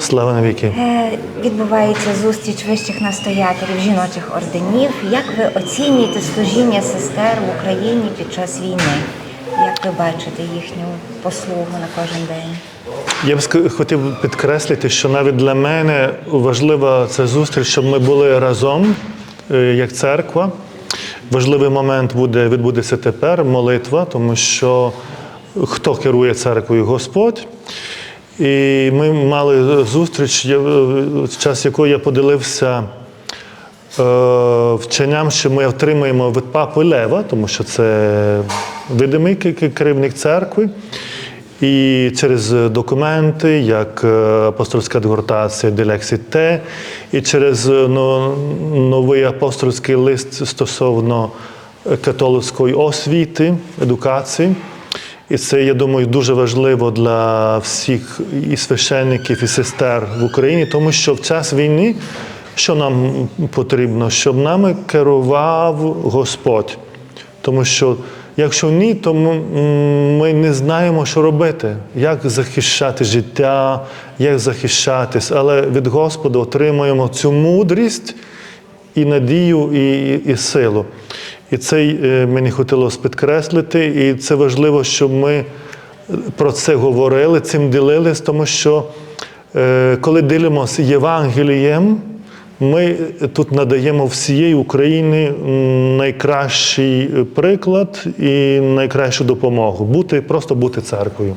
Слава навіки! Е, Відбувається зустріч вищих настоятелів жіночих орденів. Як ви оцінюєте служіння сестер в Україні під час війни? Як ви бачите їхню послугу на кожен день? Я б хотів підкреслити, що навіть для мене важлива ця зустріч, щоб ми були разом е, як церква. Важливий момент буде відбудеться тепер молитва, тому що хто керує церквою? Господь. І ми мали зустріч, час якої я поділився е, вченням, що ми отримаємо від папи Лева, тому що це видимий ке- ке- керівник церкви. І через документи, як е, апостольська адгортація Делексіте, і через е, новий апостольський лист стосовно католицької освіти, едукації. І це, я думаю, дуже важливо для всіх і священників, і сестер в Україні, тому що в час війни що нам потрібно? Щоб нами керував Господь. Тому що якщо ні, то ми, не знаємо, що робити, як захищати життя, як захищатись. Але від Господа отримуємо цю мудрість і надію, і, і, і силу. І це е, мені хотілося підкреслити, і це важливо, щоб ми про це говорили, цим ділились, тому що е, коли ділимося Євангелієм, ми тут надаємо всієї Україні найкращий приклад і найкращу допомогу бути, просто бути церквою.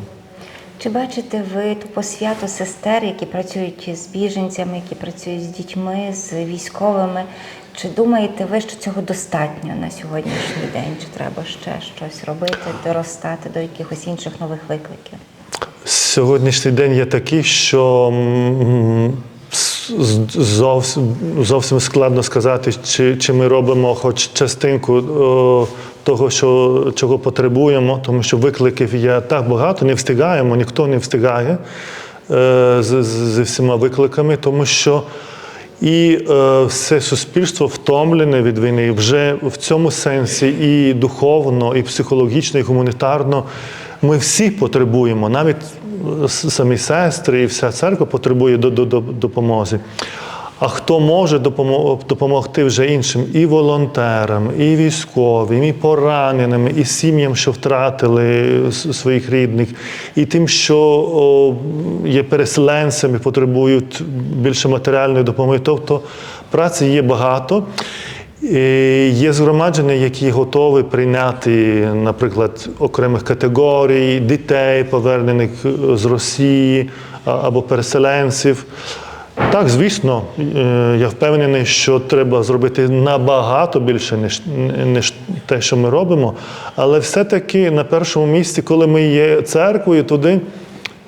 Чи бачите ви ту посвяту сестер, які працюють з біженцями, які працюють з дітьми, з військовими? Чи думаєте ви, що цього достатньо на сьогоднішній день? Чи треба ще щось робити, доростати до якихось інших нових викликів? Сьогоднішній день є такий, що зовсім, зовсім складно сказати, чи, чи ми робимо хоч частинку о, того, що, чого потребуємо, тому що викликів є так багато, не встигаємо, ніхто не встигає е, з, з, всіма викликами, тому що і е, все суспільство втомлене від війни вже в цьому сенсі і духовно, і психологічно, і гуманітарно. Ми всі потребуємо, навіть е, самі сестри, і вся церква потребує до, до, до допомоги. А хто може допомогти вже іншим і волонтерам, і військовим, і пораненим, і сім'ям, що втратили своїх рідних, і тим, що є переселенцями, потребують більше матеріальної допомоги. Тобто праці є багато. І Є згромадження, які готові прийняти, наприклад, окремих категорій дітей, повернених е, з Росії або переселенців. Так, звісно, е, я впевнений, що треба зробити набагато більше, ніж, ніж те, що ми робимо. Але все-таки на першому місці, коли ми є церквою, туди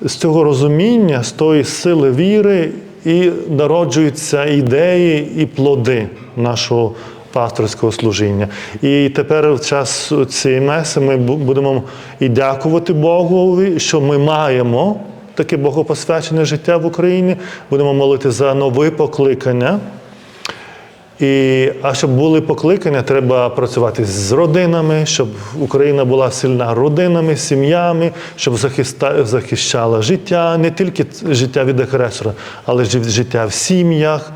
з цього розуміння, з тої сили віри і народжуються ідеї і плоди нашого пасторського служіння. І тепер в час цієї меси ми будемо і дякувати Богу, що ми маємо таке богопосвячене життя в Україні. Будемо молити за нове покликання. І, а щоб були покликання, треба працювати з родинами, щоб Україна була сильна родинами, сім'ями, щоб захиста- захищала життя, не тільки життя від агресора, але життя в сім'ях,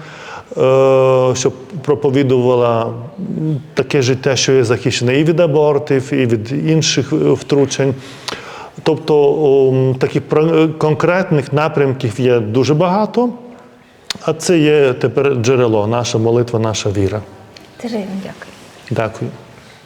щоб проповідувала таке життя, що є захищене і від абортів, і від інших е, втручень. Тобто таких про- конкретних напрямків є дуже багато. А це є тепер джерело, наша молитва, наша віра. Дякую. Дякую.